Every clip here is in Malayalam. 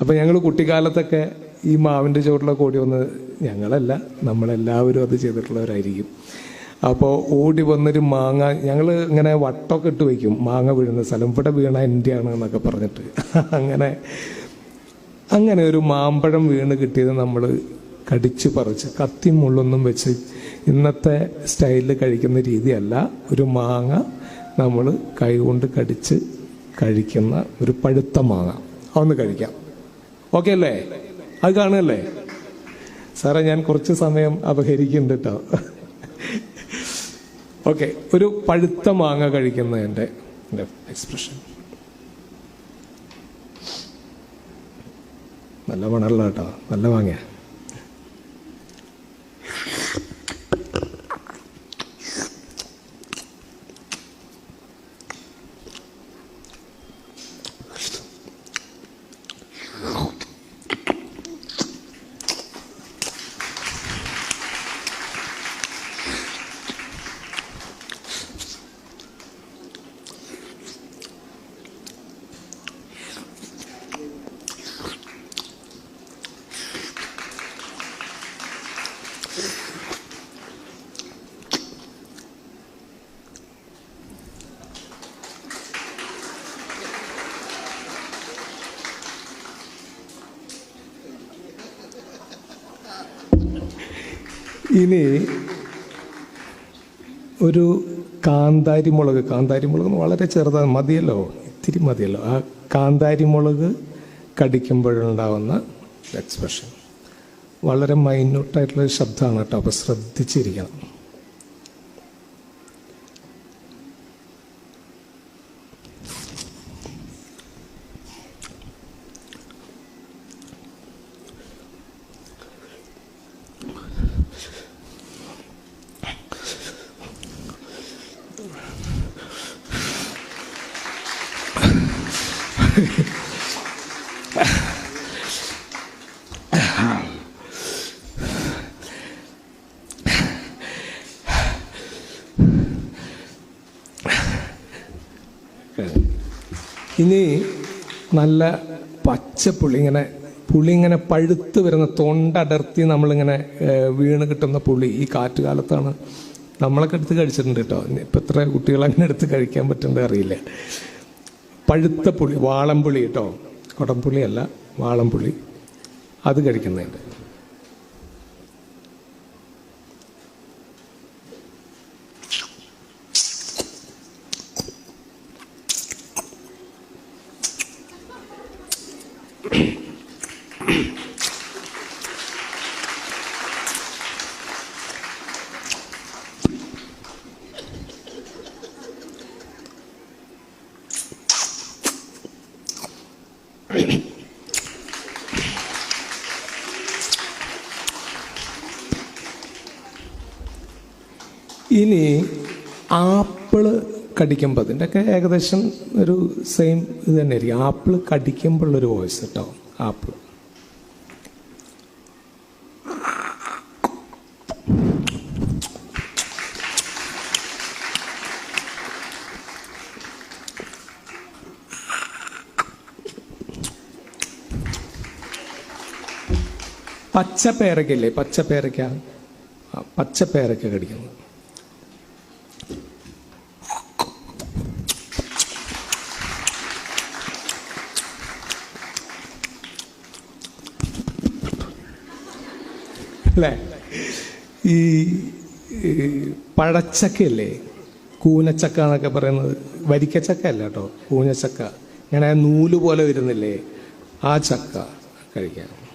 അപ്പം ഞങ്ങൾ കുട്ടിക്കാലത്തൊക്കെ ഈ മാവിന്റെ ചുവട്ടിലൊക്കെ ഓടി വന്ന് ഞങ്ങളല്ല നമ്മളെല്ലാവരും അത് ചെയ്തിട്ടുള്ളവരായിരിക്കും. അപ്പോൾ ഓടി വന്നൊരു മാങ്ങ ഞങ്ങൾ ഇങ്ങനെ വട്ടമൊക്കെ ഇട്ട് വയ്ക്കും മാങ്ങ വീഴുന്ന സ്ഥലം. ഇവിടെ വീണ എന്റെയാണ് എന്നൊക്കെ പറഞ്ഞിട്ട്. അങ്ങനെ അങ്ങനെ ഒരു മാമ്പഴം വീണ് കിട്ടിയത് നമ്മൾ കടിച്ച് പറിച്ച് കത്തി മുള്ളൊന്നും വെച്ച് ഇന്നത്തെ സ്റ്റൈലിൽ കഴിക്കുന്ന രീതിയല്ല. ഒരു മാങ്ങ നമ്മൾ കൈകൊണ്ട് കടിച്ച് കഴിക്കുന്ന ഒരു പഴുത്ത മാങ്ങ. അതൊന്ന് കഴിക്കാം. ഓക്കെ അല്ലേ? അത് കാണുകയല്ലേ? സാറേ ഞാൻ കുറച്ച് സമയം അപഹരിക്കുന്നുണ്ട് കേട്ടോ ഓക്കെ ഒരു പഴുത്ത മാങ്ങ കഴിക്കുന്ന എന്റെ എക്സ്പ്രഷൻ നല്ല മണല്ല കേട്ടോ നല്ല മാങ്ങ ഇനി ഒരു കാന്താരി മുളക് കാന്താരി മുളക് വളരെ ചെറുതാണ് മതിയല്ലോ ഇത്തിരി മതിയല്ലോ. ആ കാന്താരി മുളക് കടിക്കുമ്പോഴുണ്ടാവുന്ന എക്സ്പ്രഷൻ വളരെ മൈന്യൂട്ടായിട്ടുള്ള ശബ്ദമാണ് കേട്ടോ അപ്പോൾ ശ്രദ്ധിച്ചിരിക്കണം. ഇനി നല്ല പച്ചപ്പുളി ഇങ്ങനെ പുളി ഇങ്ങനെ പഴുത്ത് വരുന്ന തൊണ്ടടർത്തി നമ്മളിങ്ങനെ വീണ് കിട്ടുന്ന പുളി ഈ കാറ്റുകാലത്താണ്. നമ്മളൊക്കെ എടുത്ത് കഴിച്ചിട്ടുണ്ട് കേട്ടോ. ഇപ്പം എത്ര കുട്ടികൾ അങ്ങനെ എടുത്ത് കഴിക്കാൻ പറ്റുന്നത് അറിയില്ല. പഴുത്ത പുളി വാളംപുളി കേട്ടോ. കുടംപുളി അല്ല വാളംപുളി അത് കഴിക്കുന്നുണ്ട് ഇനി ആപ്പിൾ കടിക്കുമ്പോൾ അതിന്റെയൊക്കെ ഏകദേശം ഒരു സെയിം ഇത് തന്നെ ആയിരിക്കും ആപ്പിൾ കടിക്കുമ്പോഴുള്ളൊരു വോയിസ് കേട്ടോ ആപ്പിൾ പച്ച പച്ചപ്പേരക്ക. പച്ചപ്പേരക്ക പച്ച പേരക്ക കടിക്കുന്നത്. അല്ലേ? ഈ പഴച്ചക്കയല്ലേ? കൂനച്ചക്ക എന്നൊക്കെ പറയുന്നത്. വരിക്കച്ചക്ക അല്ല കേട്ടോ കൂനച്ചക്ക. ഇങ്ങനെ നൂൽ പോലെ വരുന്നില്ലേ? ആ ചക്ക കഴിക്കാം.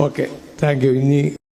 ഓക്കെ താങ്ക് യു ഇനി